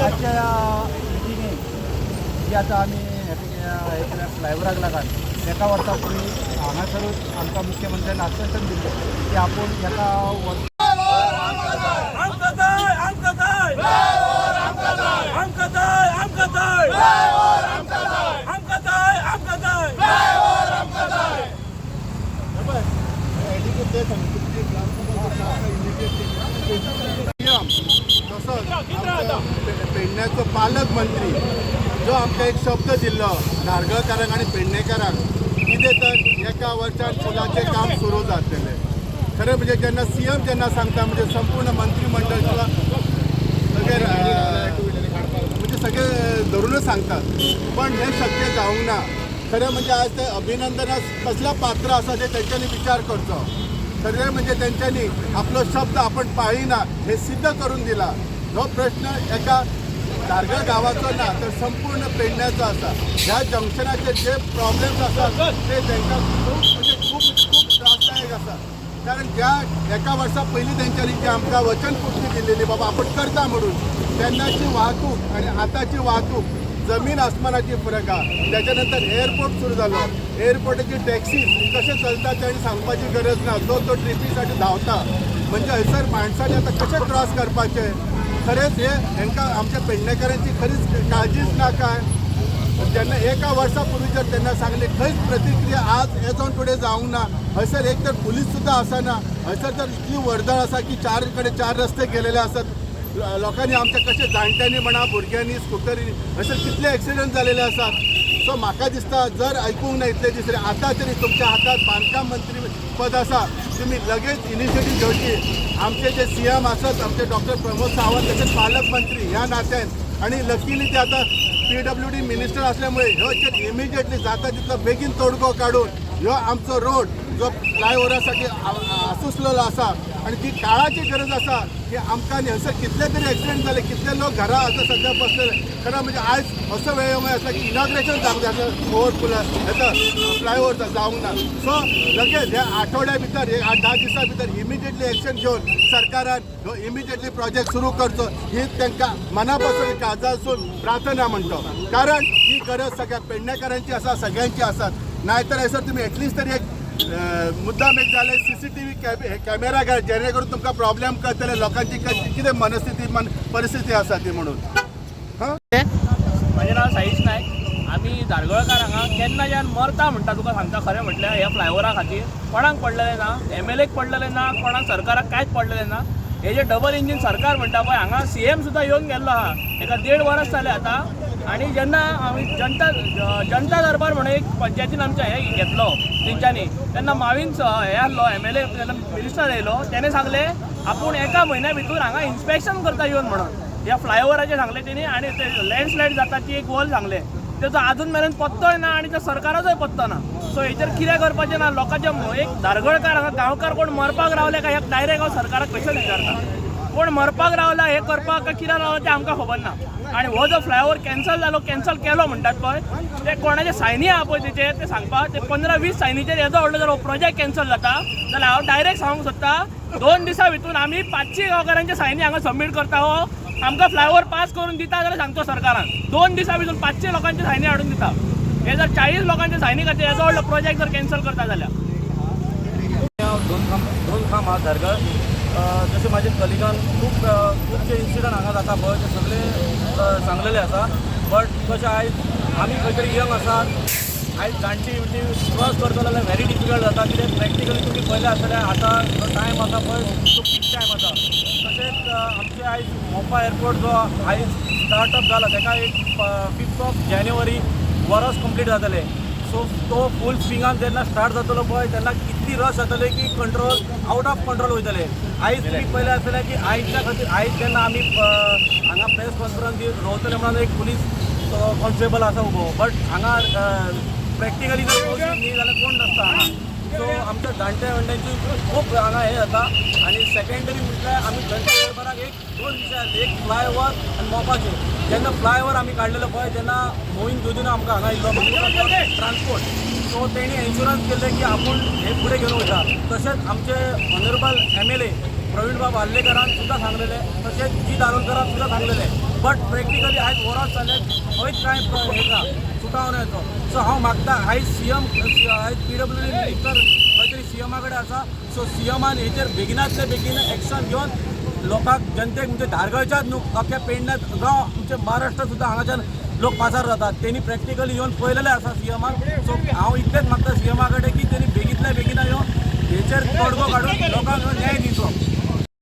आजच्या या मिटिंगेक जी आतां आमी फ्लायओवराक लागून एका वर्सा पयलीं हांगासरूच आमकां मुख्यमंत्र्यान आश्वासन दिल्लें की आपूण एका वर्सा तसंच आमकां पालकमंत्री जो आमकां एक शब्द दिल्लो धारगळकारांक आनी पेडणेकारांक कितें तर एका वर्सान पुलाचें काम सुरू जातलें खरें म्हणजे जेन्ना सी एम जेन्ना सांगता म्हणजे संपूर्ण मंत्रिमंडळ किंवा सगळे म्हणजे सगळे धरूनच सांगतात. पण हे शक्य जावंक ना. खरें म्हणजे आज ते अभिनंदनास कसल्या पात्र आसा ते तेंच्यांनी विचार करतो. खरें म्हणजे तेंच्यांनी आपलो शब्द आपण पाळिना हे सिद्ध करून दिला. हो प्रश्न एका दारगा गावाचो ना तर संपूर्ण पेडण्याचो आसा ह्या जंक्शनाचे जे प्रॉब्लेम्स आसात ते तांकां खूब म्हणजे खूब खूप त्रासदायक आसा कारण ज्या एका वर्सा पयलीं तेंच्यांनी जी आमकां वचनपुष्टी दिलेली बाबा आपण करता म्हणून तेन्नाची वाहतूक आणि आताची वाहतूक जमीन आसमानाची फरक आहा त्याच्यानंतर एअरपोर्ट सुरू झालो. एअरपोर्टाची टॅक्सी कशें चलता ते सांगपाची गरज ना जो तो ट्रिपीसाठी धांवता. म्हणजे हयसर माणसांनी आता कशे क्रॉस करपाचे? खरेंच हे हांकां आमच्या पेडणेकारांची खरीच काळजीच ना काय जेन्ना एका वर्सा पूर्वी जर त्यांना सांगले खंयच प्रतिक्रिया आज एज ऑन टुडे जावंक ना. हयसर एक तर पुलीस सुद्दां आसना हयसर तर इतली वर्दळ आसा की चार कडेन चार रस्ते गेलेले आसात लोकांनी आमच्या कशें जाणट्यांनी म्हणा भुरग्यांनी स्कुटरी हयसर कितले एक्सिडंट जालेले आसात सो म्हाका दिसता जर आयकूंक ना इतले दिसले आतां तरी तुमच्या हातात बांदकाम मंत्री पद आसा तुम्ही लगेच इनिशिएटीव घेवची. आमचे जे सी एम आसत आमचे डॉक्टर प्रमोद सावंत तसेच पालकमंत्री ह्या नात्यान आणि लकीली ते आता पी डब्ल्यू डी मिनिस्टर असल्यामुळे ह्यो इमिजिएटली जाता तितलो बेगीन तोडगो काढून ह्यो आमचो रोड जो फ्लायओव्हरासाठी आसुसलेलो आसा आणि जी काळाची गरज आसा की आमकां न्ही कितले तरी एक्सिडेंट जाले कितले लोक घरा आतां सध्या बसलेले. खरं म्हणजे आयज असो वेळ येवंक आसला की इनॉग्रेशन जावंक जाय ओव्हर पुला हेचा फ्लायओव्हरचा जावंक ना. सो लगेच ह्या आठवड्या भितर हे आठ दहा दिसां भितर इमिजिएटली एक्शन घेवन सरकारान ह्यो इमिजिएटली प्रोजेक्ट सुरू करचो ही तांकां मनापासून काळजासून प्रार्थना म्हणतो. कारण गरज सगळ्या पेडणेकरांची आसा सगळ्यांची आसात नाहीतर हयसर तुम्ही एटलिस्ट तरी एक मुद्दाम एक जाले व्ही कॅमेरा घाल जेणे करून तुमकां प्रॉब्लेम कळटले लोकांची कशी- कितें मनस्थिती मन परिस्थिती आसा ती म्हणून. हां? म्हजें नांव साईश नायक आमी धारगळकार हांगा केन्ना जेन्ना मरता म्हणटा तुका सांगता खरें म्हटल्यार ह्या फ्लायओवरा खातीर कोणाक पडलेलें ना एम एल एक पडलेलें ना कोणाक सरकाराक कांयच पडलेलें ना हे जे डबल इंजीन सरकार म्हणटा पळय हांगा सी एम सुद्दां येवन गेल्लो आहा. एका देड वरस जालें आतां आनी जेन्ना आम्ही जनता जनता दरबार म्हणून एक पंचायतीन आमच्या हे घेतलो तेंच्यांनी तेन्ना मावीन हे आहलो एम एल ए मिनिस्टर येयलो त्याने सांगले आपूण एका म्हयन्या भितर हांगा इन्स्पेक्शन करता येवन म्हणून. ह्या फ्लायओवराचेर सांगले तेणी आनी ते लँडस्लायड जाता ती एक वॉल सांगले. तेजो अजून मेरेन पत्तोय ना आनी त्या सरकाराचोय पत्तो ना. सो हेचेर कितें करपाचें ना लोकांचे एक धारगळकार हांगा गांवकार कोण मरपाक रावले काय डायरेक्ट हांव सरकाराक क्वेश्चन विचारता कोण मरपाक रावला हे करपाक कितें कित्याक रावला तें आमकां खबर ना. आनी हो जो फ्लायओवर कॅन्सल जालो कॅन्सल केलो म्हणटात पळय ते कोणाचे सायनी आहा पळय तेचे ते सांगपाक ते पंदरा वीस सायनीचेर येदो व्हडलो जर हो प्रोजेक्ट कॅन्सल जाता. जाल्यार हांव डायरेक्ट सांगूंक सोदता दोन दिसां भितून आमी पांचशी गांवकारांचे सायनी हांगा सबमीट करता हो. आमकां फ्लायओवर पास करून दिता जाल्यार सांगतो सरकारान. दोन दिसां भितून पांचशे लोकांचे सायनी हाडून दिता. हे जर चाळीस लोकांचे सायनी खातीर येदो व्हडलो प्रोजेक्ट जर कॅन्सल करता जाल्यार. दोन खांब दोन खांब आहा धरगळ जशे माझे कलिगान खूब खुबशे इन्सिडंट हांगा जाता पळय ते सगळे सांगलेले आसा बट कशें आयज आमी खंय तरी यंग आसात आयज जाणटी बिणटी क्रॉस करतलो जाल्यार व्हेरी डिफिकल्ट जाता कित्याक प्रॅक्टिकली तुमी पयलें आसतले आतां जो टायम आसा पळय तो पीक टायम आसा तशेंच आमचे आयज मोपा एअरपोर्ट जो आयज स्टार्टअप जाला ताका एक फिफ्थ ऑफ जानेवारी वर्स कंप्लीट जातले सो तो फूल स्विंगान जेन्ना स्टार्ट जातलो पळय तेन्ना कितली रस जातले की कंट्रोल आउट ऑफ कंट्रोल वयतले आयज तुमी पयलें आसतलें की आयजच्या खातीर आयज जेन्ना आमी हांगा प्रेस कॉन्फरन्स दिवन रावतले म्हणून एक पुलीस कॉन्स्टेबल आसा उबो बट हांगा प्रॅक्टिकली जर न्ही जाल्यार कोण नासता हांगा. सो आमच्या दांड्या वणट्यांची खूप हांगा आहे जाता आणि सेकंडरी म्हटल्यार आमी घंटे एक दोन विशय आसले एक फ्लायओव्हर आनी मोपाचे जेन्ना फ्लायओव्हर आमी काडलेलो पळय तेन्ना मोहीन जोदीनं आमकां हांगा इल्लो ट्रान्सपोर्ट सो तेणी इन्शुरन्स केल्ले की आपूण हे फुडें घेवन वयता तशेंच आमचे honourable M L A Pravin बाब सुद्धा सुद्दां सांगलेले तशेंच जी दारोलकरान सुद्दां सांगलेले बट प्रॅक्टिकली आयज वरात जाले खंयच कांय प- हे येतो सो हांव मागता आयज सी एम आयज पी डब्ल्यू डी मिनिस्टर खंय तरी सी एमा कडेन आसा सो सी एमान हेचेर बेगिनातले बेगीन एक्शन घेवन लोकांक जनतेक म्हणजे धारगळच्याच न्हू अख्ख्या पेडण्यात जावं आमचे महाराष्ट्र सुद्दां हांगाच्यान लोक पासार जातात. तेणी प्रॅक्टिकली येवन पळयलेले आसा सी एमान सो हांव इतलेंच मागता सी एमा कडेन की तेणी बेगीतल्या बेगिना येवन हेचेर तोडगो काडून लोकांक न्याय दिवचो